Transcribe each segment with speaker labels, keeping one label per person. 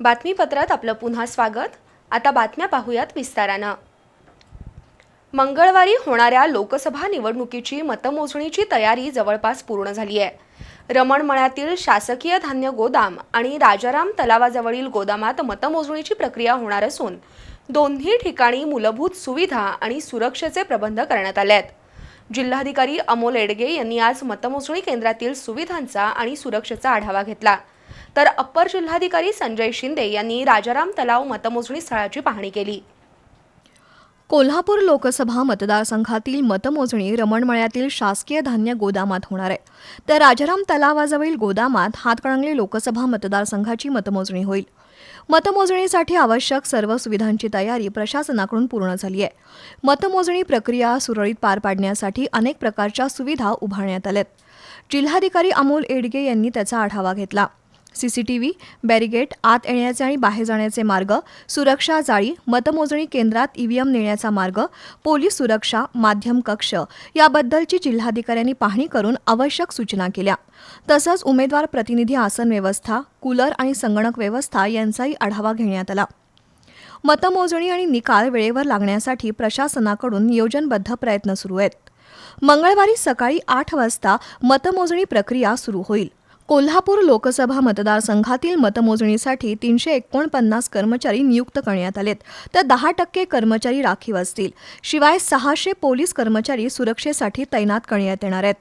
Speaker 1: बातमीपत्रात आपलं पुन्हा स्वागत. आता बातम्या पाहूयात विस्तारानं. मंगळवारी होणाऱ्या लोकसभा निवडणुकीची मतमोजणीची तयारी जवळपास पूर्ण झाली आहे रमणमळ्यातील शासकीय धान्य गोदाम आणि राजाराम तलावाजवळील गोदामात मतमोजणीची प्रक्रिया होणार असून दोन्ही ठिकाणी मूलभूत सुविधा आणि सुरक्षेचे प्रबंध करण्यात आले आहेत जिल्हाधिकारी अमोल एडगे यांनी आज मतमोजणी केंद्रातील सुविधांचा आणि सुरक्षेचा आढावा घेतला. तर अप्पर जिल्हाधिकारी संजय शिंदे यांनी राजाराम तलाव मतमोजणी स्थळाची पाहणी केली.
Speaker 2: कोल्हापूर लोकसभा मतदारसंघातील मतमोजणी रमणमळ्यातील शासकीय धान्य गोदामात होणार आहे. तर राजाराम तलावाजवळील गोदामात हातकणंगले लोकसभा मतदारसंघाची मतमोजणी होईल. मतमोजणीसाठी आवश्यक सर्व सुविधांची तयारी प्रशासनाकडून पूर्ण झाली आहे. मतमोजणी प्रक्रिया सुरळीत पार पाडण्यासाठी अनेक प्रकारच्या सुविधा उभारण्यात आल्यात. जिल्हाधिकारी अमोल एडगे यांनी त्याचा आढावा घेतला. सीसीटीव्ही बॅरिगेट आत येण्याचे आणि बाहेर जाण्याचे मार्ग सुरक्षा जाळी मतमोजणी केंद्रात ईव्हीएम नेण्याचा मार्ग पोलीस सुरक्षा माध्यम कक्ष याबद्दलची जिल्हाधिकाऱ्यांनी पाहणी करून आवश्यक सूचना केल्या. तसंच उमेदवार प्रतिनिधी आसन व्यवस्था कूलर आणि संगणक व्यवस्था यांचाही आढावा घेण्यात आला. मतमोजणी आणि निकाल वेळेवर लागण्यासाठी प्रशासनाकडून नियोजनबद्ध प्रयत्न सुरू आहेत. मंगळवारी सकाळी आठ वाजता मतमोजणी प्रक्रिया सुरू होईल. कोल्हापूर लोकसभा मतदारसंघातील मतमोजणीसाठी तीनशे एकोणपन्नास कर्मचारी नियुक्त करण्यात आलेत. तर दहा टक्के कर्मचारी राखीव असतील. शिवाय सहाशे पोलीस कर्मचारी सुरक्षेसाठी तैनात करण्यात येणार आहेत.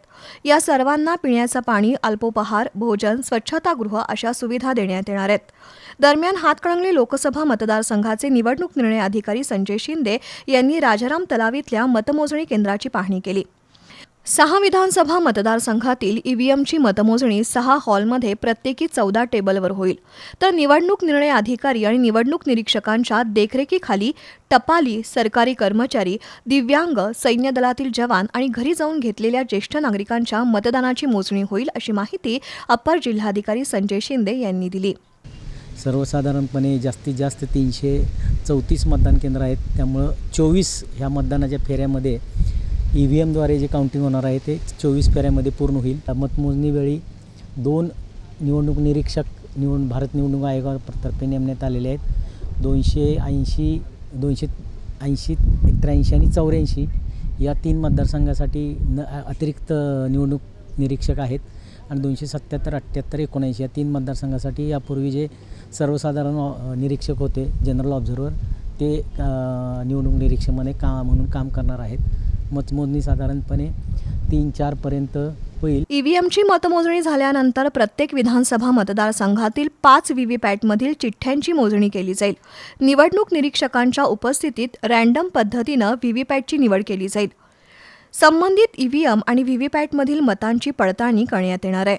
Speaker 2: या सर्वांना पिण्याचं पाणी अल्पोपहार भोजन स्वच्छतागृह अशा सुविधा देण्यात येणार आहेत. दरम्यान हातकणंगले लोकसभा मतदारसंघाचे निवडणूक निर्णय अधिकारी संजय शिंदे यांनी राजाराम तलावीतल्या मतमोजणी केंद्राची पाहणी केली. सहा विधानसभा मतदारसंघातील ईव्हीएमची मतमोजणी सहा हॉलमध्ये प्रत्येकी चौदा टेबलवर होईल. तर निवडणूक निर्णय अधिकारी आणि निवडणूक निरीक्षकांच्या देखरेखीखाली टपाली सरकारी कर्मचारी दिव्यांग सैन्य दलातील जवान आणि घरी जाऊन घेतलेल्या ज्येष्ठ नागरिकांच्या मतदानाची मोजणी होईल अशी माहिती अप्पर जिल्हाधिकारी संजय शिंदे यांनी दिली.
Speaker 3: सर्वसाधारणपणे जास्तीत जास्त तीनशे चौतीस मतदान केंद्र आहेत. त्यामुळं चोवीस ह्या मतदानाच्या फेऱ्यामध्ये ई व्ही एमद्वारे जे काउंटिंग होणार आहे ते चोवीस फेऱ्यामध्ये पूर्ण होईल. मतमोजणीवेळी दोन निवडणूक निरीक्षक निवड भारत निवडणूक आयोगातर्फे नेमण्यात आलेले आहेत. दोनशे ऐंशी दोनशे ऐंशी त्र्याऐंशी आणि चौऱ्याऐंशी या तीन मतदारसंघासाठी न अतिरिक्त निवडणूक निरीक्षक आहेत. आणि दोनशे सत्याहत्तर अठ्ठ्याहत्तर एकोणऐंशी या तीन मतदारसंघासाठी यापूर्वी जे सर्वसाधारण निरीक्षक होते जनरल ऑब्झर्वर ते निवडणूक निरीक्षकमध्ये का म्हणून काम करणार आहेत. मतमोजणी साधारणपणे तीन चारपर्यंत होईल.
Speaker 2: ईव्हीएमची मतमोजणी झाल्यानंतर प्रत्येक विधानसभा मतदारसंघातील पाच व्हीव्हीपॅटमधील चिठ्ठ्यांची मोजणी केली जाईल. निवडणूक निरीक्षकांच्या उपस्थितीत रँडम पद्धतीनं व्हीव्हीपॅटची निवड केली जाईल. संबंधित ईव्हीएम आणि व्हीव्हीपॅटमधील मतांची पडताळणी करण्यात येणार आहे.